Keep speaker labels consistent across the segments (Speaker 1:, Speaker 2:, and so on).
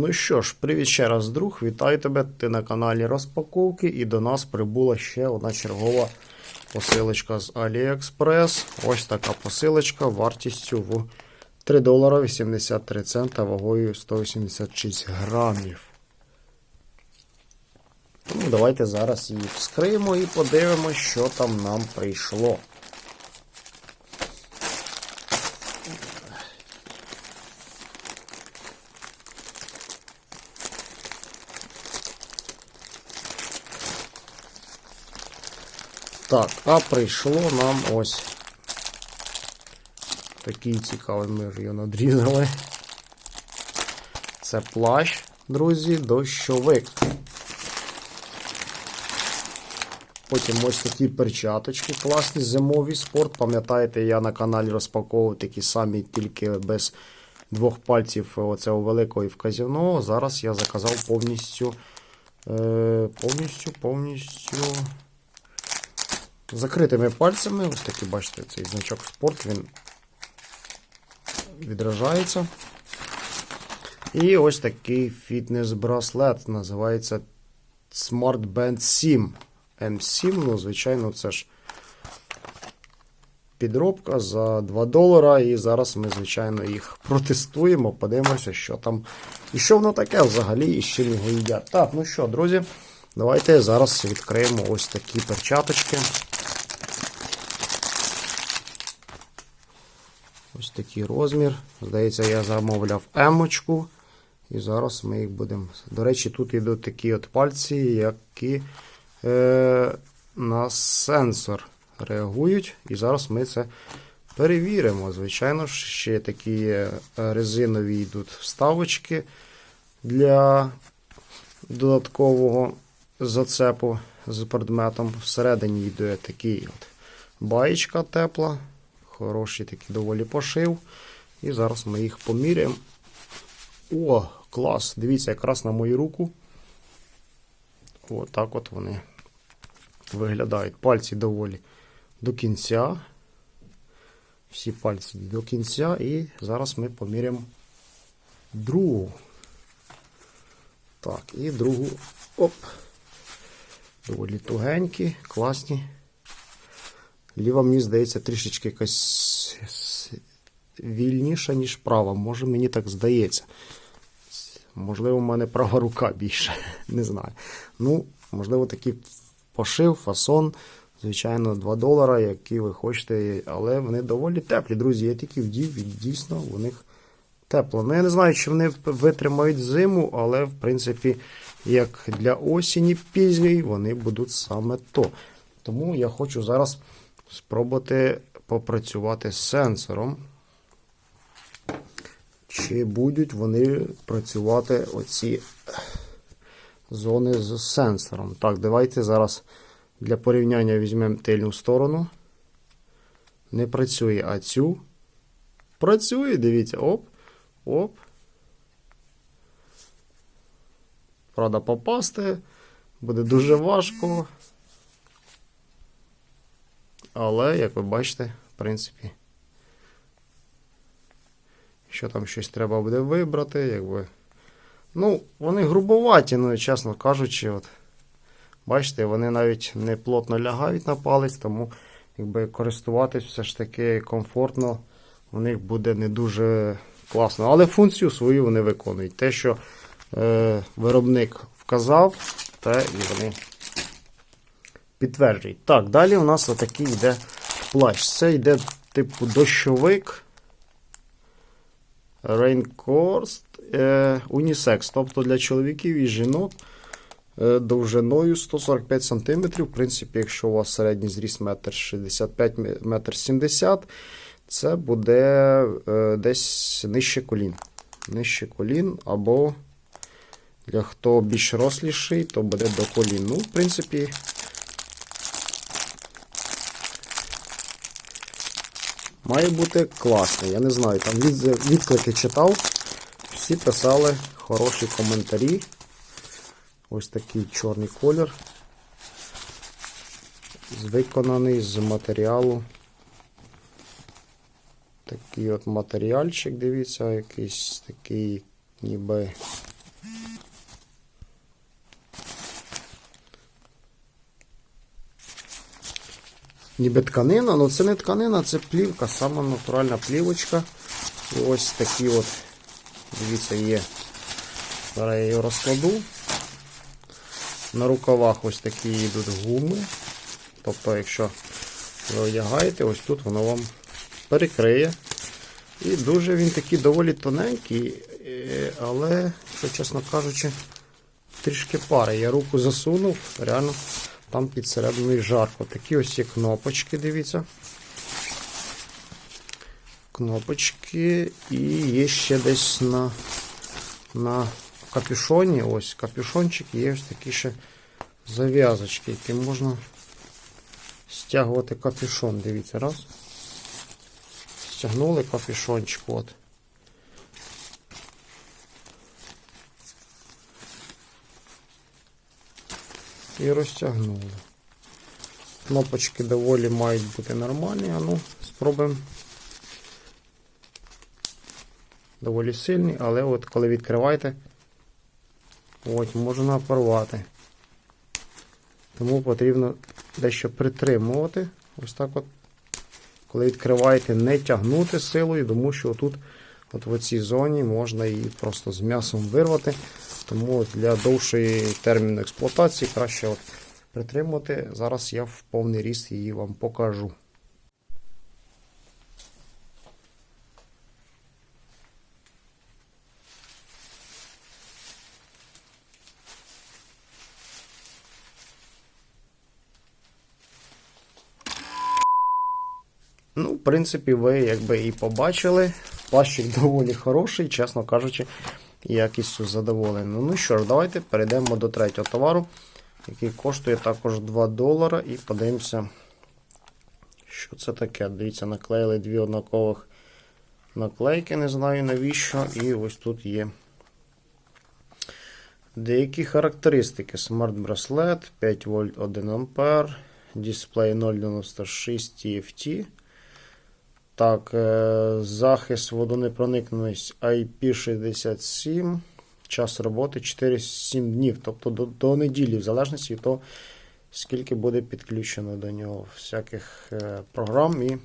Speaker 1: Ну що ж, привіт ще раз, друг. Вітаю тебе. Ти на каналі Розпаковки, і до нас прибула ще одна чергова посилочка з AliExpress. Ось така посилочка вартістю в 3 долара 83 цента вагою 186 грамів. Тому давайте зараз її вскриємо і подивимося, що там нам прийшло. Так, а прийшло нам ось такий цікавий, ми вже його надрізали. Це плащ, друзі, дощовик. Потім ось такі перчаточки, класні зимовий спорт. Пам'ятаєте, я на каналі розпаковував такі самі, тільки без двох пальців оцього великого і вказівного. Зараз я заказав повністю, е, повністю, повністю закритими пальцями. Ось такий, бачите, цей значок спорт, він відражається. І ось такий фітнес-браслет. Називається Smart Band 7. M7, ну, звичайно, це ж підробка за 2 долара. І зараз ми, звичайно, їх протестуємо, подивимося, що там. І що воно таке взагалі, і з чим його їдять. Так, ну що, друзі, давайте зараз відкриємо ось такі перчаточки. Ось такий розмір. Здається, я замовляв емочку. І зараз ми їх будемо. До речі, тут йдуть такі от пальці, які е, на сенсор реагують. І зараз ми це перевіримо. Звичайно ж, ще такі е, резинові йдуть вставочки для додаткового зацепу з предметом. Всередині йде такий от баєчка тепла. Хороший такий доволі пошив. І зараз ми їх поміряємо. О, клас! Дивіться, якраз на мою руку. Отак от вони виглядають. Пальці доволі до кінця. Всі пальці до кінця. І зараз ми поміряємо другу. Так, і другу. Оп. Доволі тугенькі, класні. Ліва, мені здається, трішечки якась вільніша, ніж права. Може, мені так здається. Можливо, в мене права рука більше. Не знаю. Ну, можливо, такий пошив, фасон. Звичайно, 2 долара, які ви хочете, але вони доволі теплі, друзі. Я тільки вдів, і дійсно у них тепло. Ну, я не знаю, чи вони витримають зиму, але, в принципі, як для осені пізньої, вони будуть саме то. Тому я хочу зараз спробувати попрацювати з сенсором. Чи будуть вони працювати оці зони з сенсором? Так, давайте зараз для порівняння візьмемо тильну сторону. Не працює, а цю. Працює, дивіться, оп, оп. Правда, попасти буде дуже важко. Але, як ви бачите, в принципі, що там щось треба буде вибрати, якби. Ну, вони грубоваті, ну, чесно кажучи, от. Бачите, вони навіть не плотно лягають на палець, тому якби користуватись все ж таки комфортно, у них буде не дуже класно. Але функцію свою вони виконують. Те, що е, виробник вказав, те і вони підтверджують. Так, далі у нас отакий йде плащ. Це йде типу дощовик. Raincoast е, Unisex, тобто для чоловіків і жінок е, довжиною 145 см. В принципі, якщо у вас середній зріст 1,65 метр 70 це буде е, десь нижче колін. Нижче колін, або для хто більш росліший, то буде до колін. Ну, в принципі, Має бути класний. Я не знаю, там відклики читав. Всі писали хороші коментарі. Ось такий чорний колір. Виконаний з матеріалу. Такий от матеріальчик, дивіться, якийсь такий ніби ніби тканина, але це не тканина, це плівка, сама натуральна плівочка. І ось такі от, дивіться, є. Зараз я її розкладу. На рукавах ось такі йдуть гуми. Тобто, якщо ви одягаєте, ось тут воно вам перекриє. І дуже він такий доволі тоненький, е, але, чесно кажучи, трішки пари. Я руку засунув, реально там під серединою жарко. Такі ось є кнопочки, дивіться. Кнопочки і є ще десь на, на капюшоні. Ось капюшончик, є ось такі ще зав'язочки, які можна стягувати капюшон. Дивіться, раз. Стягнули капюшончик. От. І розтягнули. Кнопочки доволі мають бути нормальні. А ну, спробуємо. Доволі сильні, але от коли відкриваєте, от можна порвати. Тому потрібно дещо притримувати. Ось так от. Коли відкриваєте, не тягнути силою, тому що тут, от в цій зоні, можна її просто з м'ясом вирвати. Тому для довшої терміну експлуатації краще от притримувати. Зараз я в повний ріст її вам покажу. Ну, в принципі, ви якби і побачили. Плащик доволі хороший, чесно кажучи, якістю задоволений. Ну що ж, давайте перейдемо до третього товару, який коштує також 2 долара. І подивимося, що це таке. Дивіться, наклеїли дві однакових наклейки, не знаю навіщо. І ось тут є деякі характеристики. Bracelet, 5 вольт 1 ампер, дисплей 096 TFT. Так, е, захист водонепроникненість IP67. Час роботи 4-7 днів, тобто до, до неділі, в залежності від того, скільки буде підключено до нього всяких е, програм і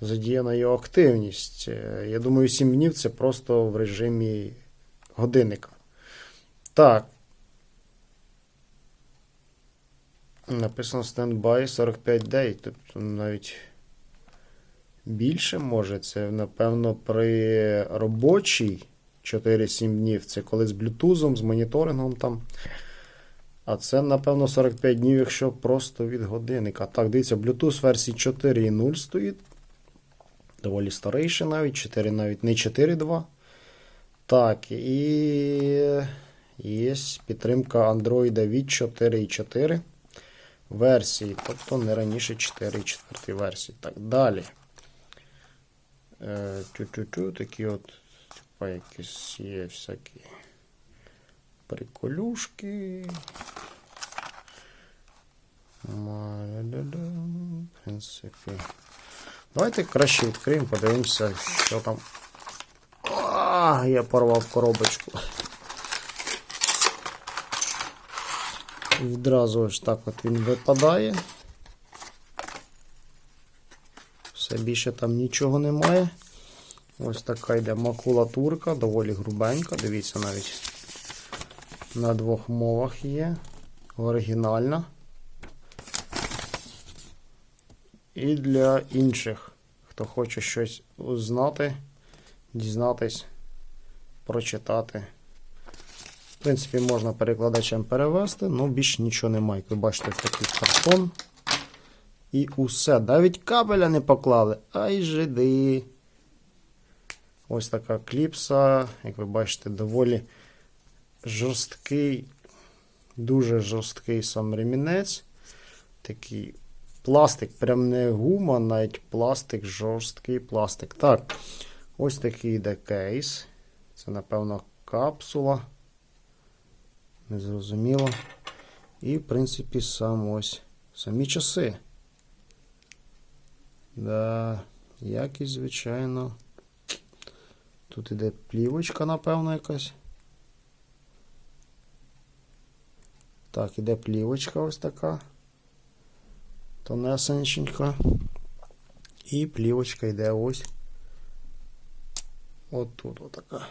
Speaker 1: задіяна його активність. Е, Я думаю, 7 днів це просто в режимі годинника. Так. Написано standby 45 дей, тобто навіть. Більше може, це, напевно, при робочій 4-7 днів. Це коли з блютузом, з моніторингом там. А це, напевно, 45 днів, якщо просто від годинника. Так, дивіться, Bluetooth версії 4.0 стоїть. Доволі старейший навіть, 4 навіть не 4.2. Так, і є підтримка Android від 4.4 версії. Тобто не раніше 4.4 версії. Так, далі. Тю-тю-тю, такі от, типа якісь є всякі приколюшки. В принципі. Давайте краще відкриємо, подивимося, що там. А, я порвав коробочку. Відразу ось так от він випадає. Все більше там нічого немає. Ось така йде макулатурка, доволі грубенька. Дивіться, навіть на двох мовах є. Оригінальна. І для інших, хто хоче щось узнати, дізнатись, прочитати. В принципі, можна перекладачем перевести, але більш нічого немає. Ви бачите, такий картон. І усе. Навіть кабеля не поклали. Ай жиди. Ось така кліпса, як ви бачите, доволі жорсткий, дуже жорсткий сам ремінець. Такий пластик, прям не гума, навіть пластик, жорсткий пластик. Так, ось такий йде кейс. Це, напевно, капсула. Незрозуміло. І, в принципі, сам ось самі часи. Да, якість, звичайно. Тут іде плівочка, напевно, якась. Так, іде плівочка ось така. тонесенька. І плівочка йде ось. От тут отака.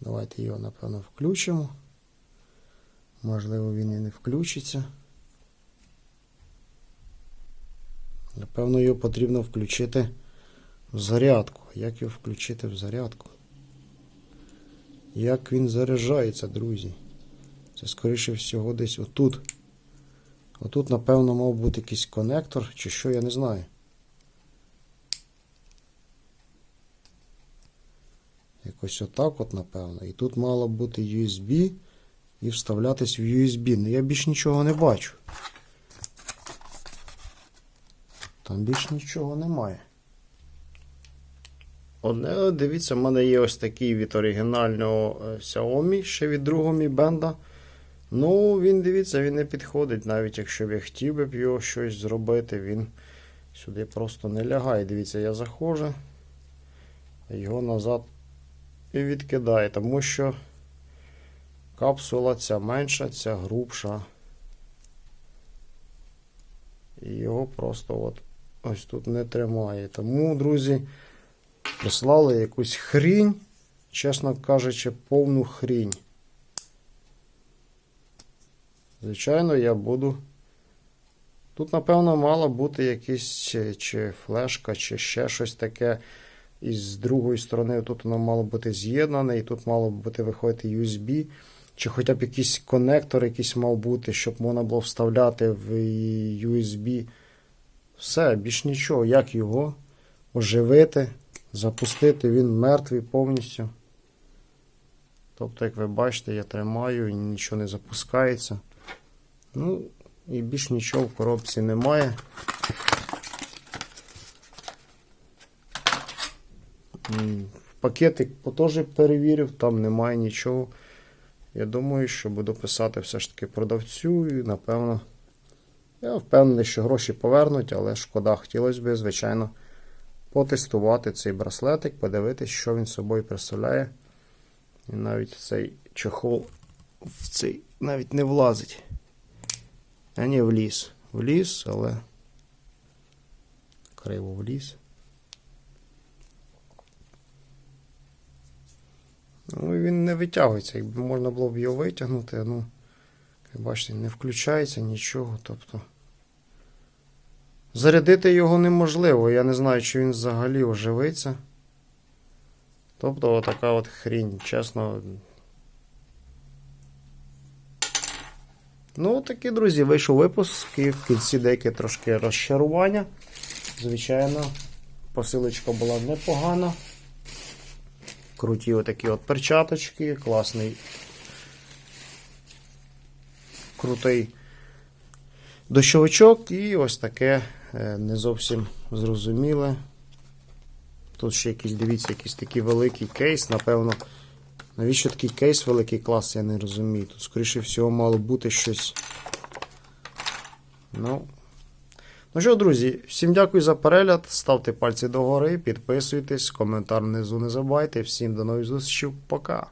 Speaker 1: Давайте його, напевно, включимо. Можливо, він і не включиться. Напевно, його потрібно включити в зарядку. Як його включити в зарядку? Як він заряджається, друзі? Це, скоріше всього, десь отут. Отут, напевно, мав бути якийсь конектор, чи що, я не знаю. Якось отак от, напевно. І тут мало бути USB і вставлятись в USB. Ну я більш нічого не бачу. Там більш нічого немає. Одне, дивіться, в мене є ось такий від оригінального е, Xiaomi, ще від другого Mi Band. Ну, він, дивіться, він не підходить, навіть якщо б я хотів би його щось зробити, він сюди просто не лягає. Дивіться, я заходжу, його назад і відкидає, тому що капсула ця менша, ця грубша. І його просто от ось тут не тримає. Тому, друзі, прислали якусь хрінь, чесно кажучи, повну хрінь. Звичайно, я буду. Тут, напевно, мала бути якийсь чи, чи флешка, чи ще щось таке. І з другої сторони тут воно мало бути з'єднане, і тут мало бути виходити USB. Чи хоча б якийсь конектор якийсь мав бути, щоб можна було вставляти в USB. Все, більш нічого. Як його оживити, запустити, він мертвий повністю. Тобто, як ви бачите, я тримаю і нічого не запускається. Ну, і більш нічого в коробці немає. Пакетик теж перевірив, там немає нічого. Я думаю, що буду писати все ж таки продавцю і напевно. Я впевнений, що гроші повернуть, але шкода, хотілося б, звичайно, потестувати цей браслетик, подивитись, що він собою представляє. І навіть цей чохол в цей навіть не влазить. А ні, вліз. Вліз, але криво вліз. Ну, він не витягується. Якби можна було б його витягнути, ну, бачите, не включається нічого. Тобто. Зарядити його неможливо. Я не знаю, чи він взагалі оживиться. Тобто, отака от хрінь, чесно. Ну, такі, друзі, вийшов випуск і в кінці деяке трошки розчарування. Звичайно, посилочка була непогана. Круті отакі от перчаточки, класний, крутий дощовичок і ось таке е, не зовсім зрозуміле. Тут ще якийсь, дивіться, якийсь такий великий кейс, напевно. Навіщо такий кейс великий клас, я не розумію. Тут, скоріше всього, мало бути щось. Ну. Ну що, друзі, всім дякую за перегляд. Ставте пальці догори, підписуйтесь, коментар внизу не забувайте. Всім до нових зустрічей. Пока.